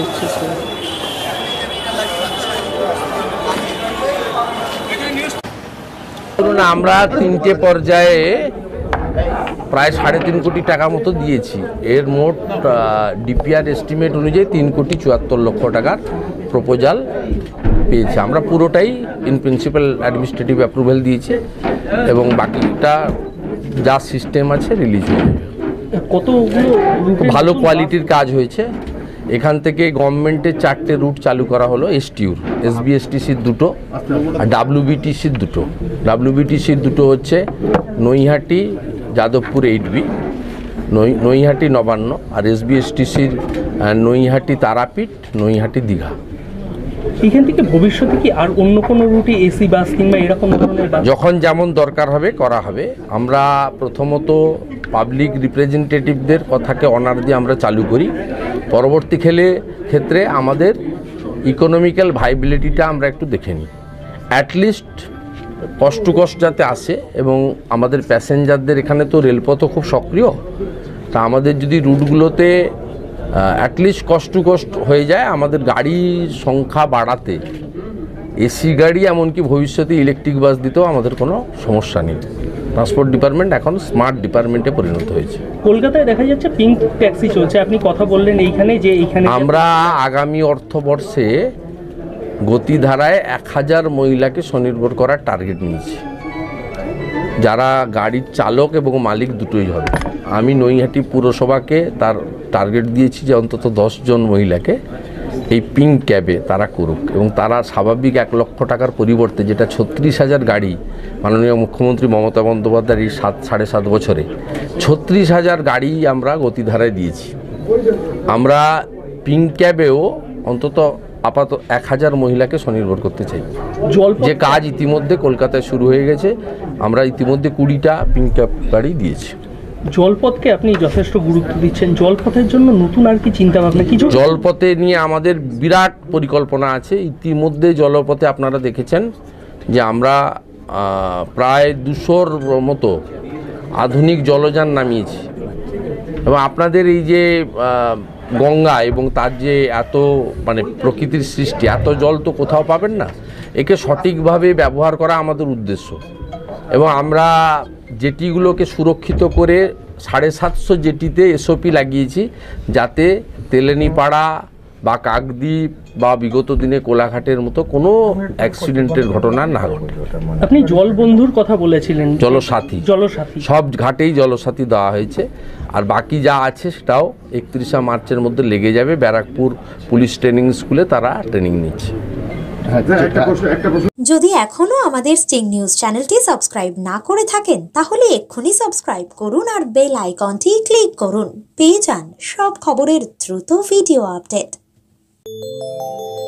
দেখতেছি ধরুন আমরা তিনটে পর্যায়ে প্রায় সাড়ে তিন কোটি টাকা মতো দিয়েছি। এর মোট ডিপিআর এস্টিমেট অনুযায়ী তিন কোটি চুয়াত্তর লক্ষ টাকার প্রপোজাল পেয়েছি। আমরা পুরোটাই ইন প্রিন্সিপাল অ্যাডমিনিস্ট্রেটিভ অ্যাপ্রুভেল দিয়েছি এবং বাকিটা যা সিস্টেম আছে রিলিজ হয়ে কতগুলো ভালো কোয়ালিটির কাজ হয়েছে। এখান থেকে গভর্নমেন্টের চারটে রুট চালু করা হলো এসটিউর এসবিএসটিসির দুটো, আর ডাব্লিউবিটিসির দুটো। ডাব্লিউবিটিসির দুটো হচ্ছে নৈহাটি, যাদবপুর এইট বি নৈহাটি নবান্ন, আর এসবিএসটিসির নৈহাটি তারাপীঠ, নৈহাটি দীঘা। এখান থেকে ভবিষ্যতে কি আর অন্য কোনো রুটে এসি, বাস কিংবা এরকম ধরনের যখন যেমন দরকার হবে, করা হবে। আমরা প্রথমত পাবলিক রিপ্রেজেন্টেটিভদের কথাকে অনার দিয়ে আমরা চালু করি। পরবর্তী খেলে, ক্ষেত্রে আমাদের ইকোনমিক্যাল ভাইবিলিটিটা আমরা একটু দেখে নিই। অ্যাটলিস্ট কষ্ট কষ্ট যাতে আসে এবং আমাদের প্যাসেঞ্জারদের এখানে তো রেলপথও খুব সক্রিয়, তা আমাদের যদি রুটগুলোতে অ্যাটলিস্ট কষ্ট কষ্ট হয়ে যায় আমাদের গাড়ির সংখ্যা বাড়াতে। এসি গাড়ি এমনকি ভবিষ্যতে ইলেকট্রিক বাস দিতেও আমাদের কোনো সমস্যা নেই। ট্রান্সপোর্ট ডিপার্টমেন্ট এখন স্মার্ট ডিপার্টমেন্টে পরিণত হয়েছে। কলকাতায় দেখা যাচ্ছে পিঙ্ক ট্যাক্সি চলছে। আপনি কথা বললেন এইখানে যে এইখানে আমরা আগামী অর্থবর্ষে গতিধারায় এক হাজার মহিলাকে স্বনির্ভর করার টার্গেট নিয়েছি। যারা গাড়ির চালক এবং মালিক দুটোই হবে। আমি নৈহাটি পুরসভাকে তার টার্গেট দিয়েছি যে অন্তত জন মহিলাকে এই পিঙ্ক ক্যাবে তারা করুক এবং তারা স্বাভাবিক এক লক্ষ টাকার পরিবর্তে যেটা ছত্রিশ হাজার গাড়ি মাননীয় মুখ্যমন্ত্রী মমতা বন্দ্যোপাধ্যায়ের এই সাত, সাড়ে সাত বছরে, ছত্রিশ হাজার গাড়ি আমরা গতিধারায় দিয়েছি। আমরা পিঙ্ক ক্যাবেও অন্তত আপাতত এক হাজার মহিলাকে স্বনির্ভর করতে চাই। জল যে কাজ ইতিমধ্যে কলকাতায় শুরু হয়ে গেছে আমরা ইতিমধ্যে কুড়িটা পিঙ্ক ক্যাব গাড়ি দিয়েছি। জলপথকে আপনি যথেষ্ট গুরুত্ব দিচ্ছেন। জলপথের জন্য নতুন আর কি চিন্তা ভাবনা কিছু জলপথে নিয়ে আমাদের বিরাট পরিকল্পনা আছে। ইতিমধ্যে জলপথে আপনারা দেখেছেন যে আমরা প্রায় দুশোর মতো আধুনিক জলযান নামিয়েছি। এবং আপনাদের এই যে গঙ্গা এবং তার যে এত মানে প্রকৃতির সৃষ্টি, এত জল তো কোথাও পাবেন না। একে সঠিকভাবে ব্যবহার করা আমাদের উদ্দেশ্য। এবং আমরা জেটিগুলোকে সুরক্ষিত করে সাড়ে সাতশো জেটিতে এসওপি লাগিয়েছি যাতে তেলেনিপাড়া বা কাকদ্বীপ বা বিগত দিনে কোলাঘাটের মতো কোনো অ্যাক্সিডেন্টের ঘটনা না ঘটে। আপনি জল বন্ধুর কথা বলেছিলেন। জলসাথী। জলসাথী। সব ঘাটেই জলসাথী দেওয়া হয়েছে। আর বাকি যা আছে সেটাও একত্রিশে মার্চের মধ্যে লেগে যাবে। ব্যারাকপুর পুলিশ ট্রেনিং স্কুলে তারা ট্রেনিং নিচ্ছে। যদি এখনও আমাদের স্টিং নিউজ চ্যানেলটি সাবস্ক্রাইব না করে থাকেন তাহলে এক্ষুনি সাবস্ক্রাইব করুন আর বেল আইকনটি ক্লিক করুন। পেয়ে যান সব খবরের দ্রুত ভিডিও আপডেট। Thank you.